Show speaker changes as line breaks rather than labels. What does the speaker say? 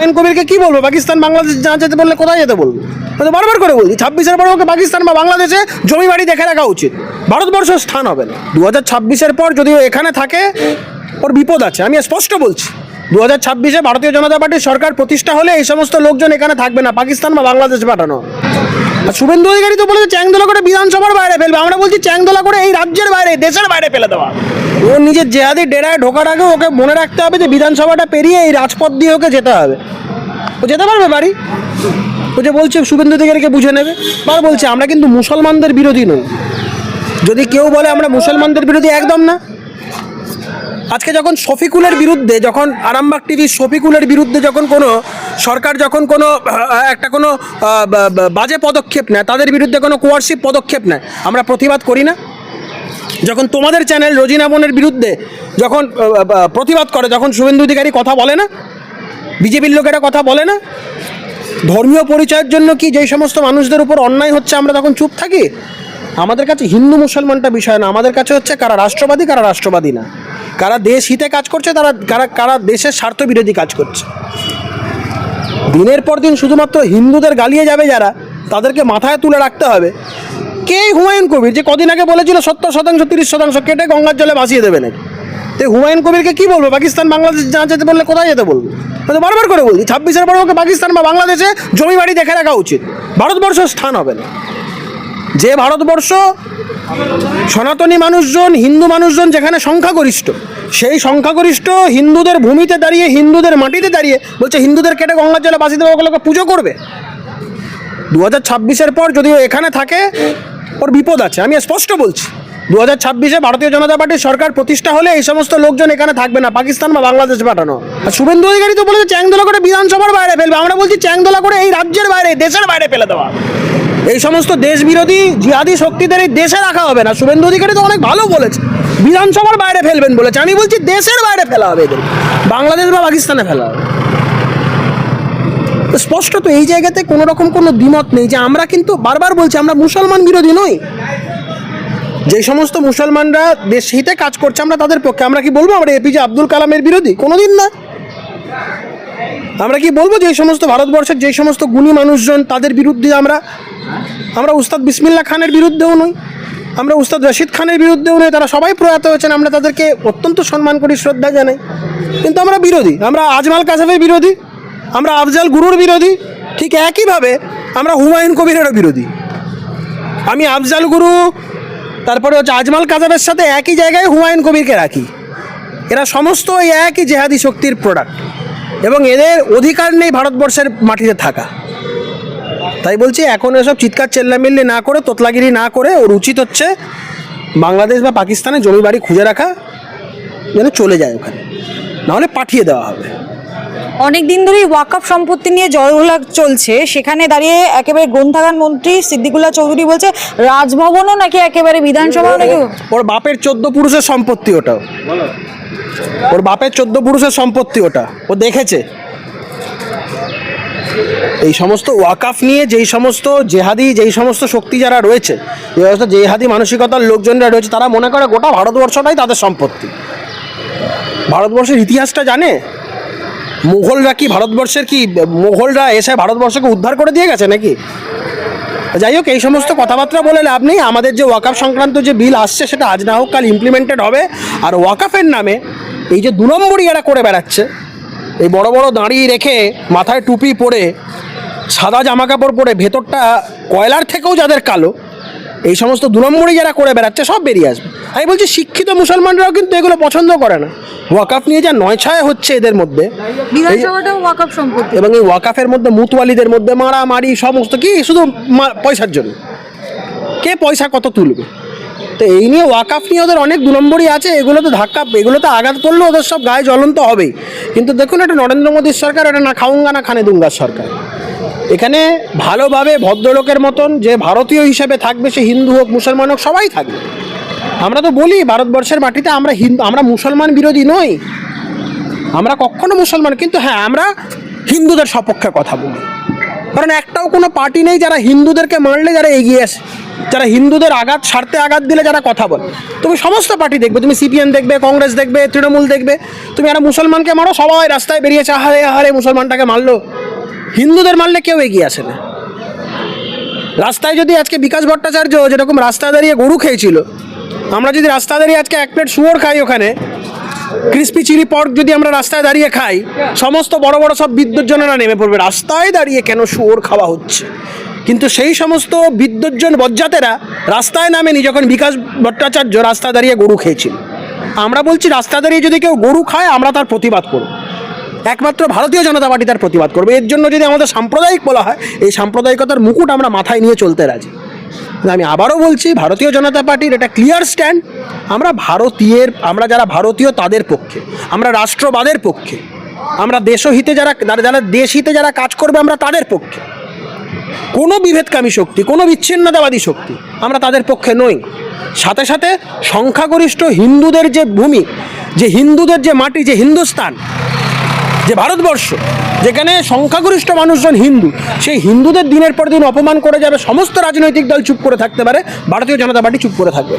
হুমায়ুন কবিরকে কি বলব? পাকিস্তান, বাংলাদেশ না যেতে বললে কোথায় যেতে বলব? তো বারবার করে বলছি, ছাব্বিশের পর ওকে পাকিস্তান বা বাংলাদেশে জমি বাড়ি দেখে রাখা উচিত। ভারতবর্ষ স্থান হবে না। দু হাজার ছাব্বিশের পর যদি এখানে থাকে, ওর বিপদ আছে। আমি স্পষ্ট বলছি দু হাজার ছাব্বিশে ভারতীয় জনতা পার্টির সরকার প্রতিষ্ঠা হলে এই সমস্ত লোকজন এখানে থাকবে না, পাকিস্তান বা বাংলাদেশ পাঠানো শুভেন্দু অধিকারী তো বলেছে চ্যাংদোলা করে বিধানসভার বাইরে ফেলবে। আমরা বলছি চ্যাংদোলা করে এই রাজ্যের বাইরে, দেশের বাইরে ফেলে দেওয়া। ও নিজের জেহাদি ডেরায় ঢোকার আগে ওকে মনে রাখতে হবে যে বিধানসভাটা পেরিয়ে এই রাজপথ দিয়ে ওকে যেতে হবে। ও যেতে পারবে বাড়ি? ও যে বলছে শুভেন্দু অধিকারীকে বুঝে নেবে। বার বলছে, আমরা কিন্তু মুসলমানদের বিরোধী নই। যদি কেউ বলে, আমরা মুসলমানদের বিরোধী একদম না। আজকে যখন শফিকুলের বিরুদ্ধে, যখন আরামবাগ টিভি শফিকুলের বিরুদ্ধে যখন কোনো সরকার, যখন কোনো একটা কোনো বাজে পদক্ষেপ নেয়, তাদের বিরুদ্ধে কোনো কোয়ারশিপ পদক্ষেপ নেয়, আমরা প্রতিবাদ করি না? যখন তোমাদের চ্যানেল রোজিনা বোনের বিরুদ্ধে যখন প্রতিবাদ করে, যখন শুভেন্দু অধিকারী কথা বলে না? বিজেপির লোকেরা কথা বলে না? ধর্মীয় পরিচয়ের জন্য কি যেই সমস্ত মানুষদের উপর অন্যায় হচ্ছে, আমরা তখন চুপ থাকি? আমাদের কাছে হিন্দু মুসলমানটা বিষয় না, আমাদের কাছে হচ্ছে কারা রাষ্ট্রবাদী কারা রাষ্ট্রবাদী না। কারা দেশ হিতে কাজ করছে, তারা, কারা কারা দেশের স্বার্থ বিরোধী কাজ করছে। দিনের পর দিন শুধুমাত্র হিন্দুদের গালিয়ে যাবে যারা, তাদেরকে মাথায় তুলে রাখতে হবে। কে হুমায়ুন কবির, যে কদিন আগে বলেছিল সত্তর শতাংশ, তিরিশ শতাংশ কেটে গঙ্গার জলে ভাসিয়ে দেবে নাকি? তো হুমায়ুন কবিরকে কী বলব? পাকিস্তান, বাংলাদেশ যা যেতে বললে কোথায় যেতে বলব? তো বারবার করে বলছি, ছাব্বিশের পর ওকে পাকিস্তান বা বাংলাদেশে জমি বাড়ি দেখে রাখা উচিত। ভারতবর্ষ স্থান হবে না। যে ভারতবর্ষ সনাতনী মানুষজন, হিন্দু মানুষজন যেখানে সংখ্যাগরিষ্ঠ, সেই সংখ্যাগরিষ্ঠ হিন্দুদের ভূমিতে দাঁড়িয়ে, হিন্দুদের মাটিতে দাঁড়িয়ে বলছে, হিন্দুদের কেটে গঙ্গার জলে বাসি দেবে, ওগুলোকে পুজো করবে? দু হাজার ছাব্বিশের পর যদি ও এখানে থাকে, ওর বিপদ আছে। আমি স্পষ্ট বলছি দু হাজার ছাব্বিশে ভারতীয় জনতা পার্টির সরকার প্রতিষ্ঠা হলে এই সমস্ত লোকজন এখানে থাকবে না, পাকিস্তান বা বাংলাদেশে পাঠানো। আর শুভেন্দু অধিকারী তো বলেছে, চ্যাংদোলা করে বিধানসভার বাইরে ফেলবে। আমরা বলছি, চ্যাংদোলা করে এই রাজ্যের বাইরে, দেশের বাইরে ফেলে দেওয়া। এই সমস্ত দেশ বিরোধী জিহাদি শক্তিদের এই দেশে রাখা হবে না। শুভেন্দু অধিকারী তো অনেক ভালো বলেছে। বিধানসভার বাইরে ফেলবেন বলেছে। আমি বলছি দেশের বাইরে ফেলা হবে এদের। বাংলাদেশ বা পাকিস্তানে ফেলা হবে। তো স্পষ্ট তো এই জায়গাতে কোনো রকম কোনো দ্বিমত নেই যে আমরা কিন্তু বারবার বলছি, আমরা মুসলমান বিরোধী নই। যে সমস্ত মুসলমানরা দেশ হিতে কাজ করছে, আমরা তাদের পক্ষে। আমরা কি বলব? আমরা এপিজে আব্দুল কালামের বিরোধী? কোনোদিন না। আমরা কি বলব যে এই সমস্ত ভারতবর্ষের যে সমস্ত গুণী মানুষজন, তাদের বিরুদ্ধে আমরা আমরা উস্তাদ বিসমিল্লা খানের বিরুদ্ধেও নই, আমরা উস্তাদ রশিদ খানের বিরুদ্ধেও নই, তারা সবাই প্রয়াত হয়েছেন, আমরা তাদেরকে অত্যন্ত সম্মান করি, শ্রদ্ধা জানাই। কিন্তু আমরা বিরোধী, আমরা আজমাল কাসাফের বিরোধী, আমরা আফজাল গুরুর বিরোধী, ঠিক একইভাবে আমরা হুমায়ুন কবিরেরও বিরোধী। আমি আফজাল গুরু, তারপরে হচ্ছে আজমাল কাজাবের সাথে একই জায়গায় হুমায়ুন কবিরকে রাখি। এরা সমস্ত ওই একই জেহাদি শক্তির প্রোডাক্ট এবং এদের অধিকার নেই ভারতবর্ষের মাটিতে থাকা। তাই বলছি, এখন এসব চিৎকার চেল্লামিল্লি না করে, তোতলাগিরি না করে, ওর উচিত হচ্ছে বাংলাদেশ বা পাকিস্তানে জমি বাড়ি খুঁজে রাখা, যেন চলে যায় ওখানে। নাহলে পাঠিয়ে দেওয়া হবে।
অনেক দিন ধরেই ওয়াকআপ সম্পত্তি নিয়ে জয়গুলা চলছে। সেখানে দাঁড়িয়ে একেবারে গ্রন্থাগার মন্ত্রী সিদ্দিকুল্লাহ চৌধুরী বলছে, রাজভবনও নাকি একেবারে বিধানসভাও নাকি?
ওর বাপের চোদ্দ পুরুষের সম্পত্তি ওটা। ওর বাপের চোদ্দ পুরুষের সম্পত্তি ওটা। ও দেখেছে। এই সমস্ত ওয়াকাফ নিয়ে যেই সমস্ত জেহাদি, যেই সমস্ত শক্তি যারা রয়েছে যে সমস্ত জেহাদি মানসিকতার লোকজনরা রয়েছে, তারা মনে করে গোটা ভারতবর্ষটাই তাদের সম্পত্তি। ভারতবর্ষের ইতিহাসটা জানে? মুঘলরা কি ভারতবর্ষের কি, মুঘলরা এসে ভারতবর্ষকে উদ্ধার করে দিয়ে গেছে নাকি? যাই হোক, এই সমস্ত কথাবার্তা বলে লাভ নেই। আমাদের যে ওয়াকাফ সংক্রান্ত যে বিল আসছে, সেটা আজ না হোক কাল ইমপ্লিমেন্টেড হবে। আর ওয়াকাফের নামে এই যে দু নম্বরই এরা করে বেড়াচ্ছে। এই বড় বড় দাঁড়িয়ে রেখে মাথায় টুপি পরে, সাদা জামা কাপড় পরে, ভেতরটা কয়লার থেকেও যাদের কালো এই সমস্ত দু নম্বরই যারা করে বেড়াচ্ছে সব বেরিয়ে আসবে। আমি বলছি শিক্ষিত মুসলমানরাও কিন্তু এগুলো পছন্দ করে না। ওয়াকাফ নিয়ে যা নয় ছয় হচ্ছে এদের মধ্যে। এবং এই ওয়াকাফের মধ্যে মুতওয়ালিদের মধ্যে মারামারি সমস্ত কি শুধু পয়সার জন্য। কে পয়সা কত তুলবে? তো এই নিয়ে ওয়াকাফ নিয়ে ওদের অনেক দু নম্বরই আছে। এগুলোতে ধাক্কা এগুলোতে আঘাত করলে ওদের সব গায়ে জ্বলন্ত হবেই। কিন্তু দেখুন এটা নরেন্দ্র মোদীর সরকার এটা না খাউঙ্গা না খানে দুঙ্গার সরকার। এখানে ভালোভাবে ভদ্রলোকের মতন যে ভারতীয় হিসেবে থাকবে, সে হিন্দু হোক, মুসলমান হোক, সবাই থাকবে। আমরা তো বলি, ভারতবর্ষের মাটিতে আমরা হিন্দু আমরা মুসলমান বিরোধী নই। আমরা কখনো মুসলমান, কিন্তু হ্যাঁ আমরা হিন্দুদের সপক্ষে কথা বলি। কারণ একটাও কোনো পার্টি নেই যারা হিন্দুদেরকে মারলে যারা এগিয়ে আসে, যারা হিন্দুদের আঘাত, স্বার্থে আঘাত দিলে যারা কথা বলে। তুমি সমস্ত পার্টি দেখবে, তুমি সিপিএম দেখবে, কংগ্রেস দেখবে, তৃণমূল দেখবে। তুমি একটা মুসলমানকে মারো, সবাই রাস্তায় বেরিয়েছে, আহারে আহারে, মুসলমানটাকে মারলো। হিন্দুদের মারলে কেউ এগিয়ে আসে না। রাস্তায় যদি আজকে বিকাশ ভট্টাচার্য যেরকম রাস্তায় দাঁড়িয়ে গরু খেয়েছিল, আমরা যদি রাস্তায় দাঁড়িয়ে আজকে এক প্লেট শুয়োর খাই ওখানে, ক্রিসপি চিলি পর্ক যদি আমরা রাস্তায় দাঁড়িয়ে খাই, সমস্ত বড় বড় সব বিদ্যুৎজনেরা নেমে পড়বে। রাস্তায় দাঁড়িয়ে কেন শুয়োর খাওয়া হচ্ছে? কিন্তু সেই সমস্ত বিদ্যুৎজন বজ্জাতেরা রাস্তায় নামেনি যখন বিকাশ ভট্টাচার্য রাস্তায় দাঁড়িয়ে গরু খেয়েছিল। আমরা বলছি রাস্তায় দাঁড়িয়ে যদি কেউ গরু খায়, আমরা তার প্রতিবাদ করব। একমাত্র ভারতীয় জনতা পার্টি তার প্রতিবাদ করবে। এর জন্য যদি আমাদের সাম্প্রদায়িক বলা হয়, এই সাম্প্রদায়িকতার মুকুট আমরা মাথায় নিয়ে চলতে রাজি। আমি আবারও বলছি, ভারতীয় জনতা পার্টির এটা ক্লিয়ার স্ট্যান্ড আমরা ভারতীয়ের, আমরা যারা ভারতীয় তাদের পক্ষে, আমরা রাষ্ট্রবাদের পক্ষে, আমরা দেশহিতে যারা যারা যারা দেশহিতে যারা কাজ করবে, আমরা তাদের পক্ষে। কোনো বিভেদকামী শক্তি, কোনো বিচ্ছিন্নতাবাদী শক্তি আমরা তাদের পক্ষে নই। সাথে সাথে সংখ্যাগরিষ্ঠ হিন্দুদের যে ভূমি, যে হিন্দুদের যে মাটি, যে হিন্দুস্তান যে ভারতবর্ষ, যেখানে সংখ্যাগরিষ্ঠ মানুষজন হিন্দু, সেই হিন্দুদের দিনের পর দিন অপমান করে যাবে সমস্ত রাজনৈতিক দল চুপ করে থাকতে পারে, ভারতীয় জনতা পার্টি চুপ করে থাকবে।